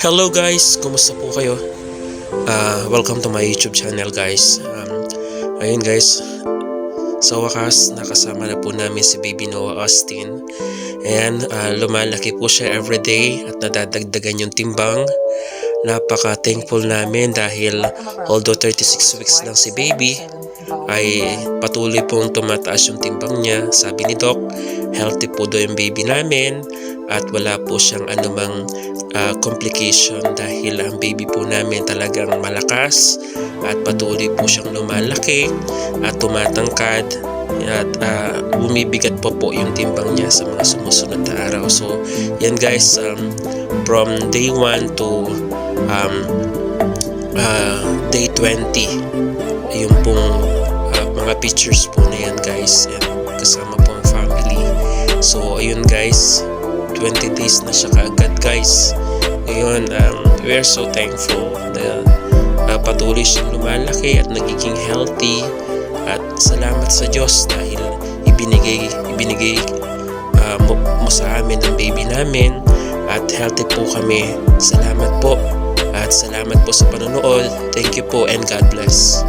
Hello guys, kumusta po kayo? Ah, welcome to my YouTube channel guys. Um, ayun guys, sa wakas nakasama na po namin si Baby Noah Austin. Ayan, ah, lumalaki po siya everyday at nadadagdagan yung timbang. Napaka thankful namin dahil although 36 weeks lang si baby, ay patuloy pong tumataas yung timbang niya. Sabi ni Doc, healthy po daw yung baby namin at wala po siyang anumang ah, complication dahil ang baby po namin talagang malakas at patuloy po siyang lumalaki at tumatangkad at ah, bumibigat po po yung timbang niya sa mga sumusunod na araw. So, yan guys, um, from day 1 to um, ah, day 20, yung pong mga pictures po na yan guys, yan, kasama po ang family. So, ayun guys, 20 days na siya kaagad guys. Ngayon, um, we are so thankful na uh, patuloy siyang lumalaki at nagiging healthy at salamat sa Diyos dahil ibinigay ibinigay uh, mo, mo sa amin ang baby namin at healthy po kami. Salamat po at salamat po sa panonood. Thank you po and God bless.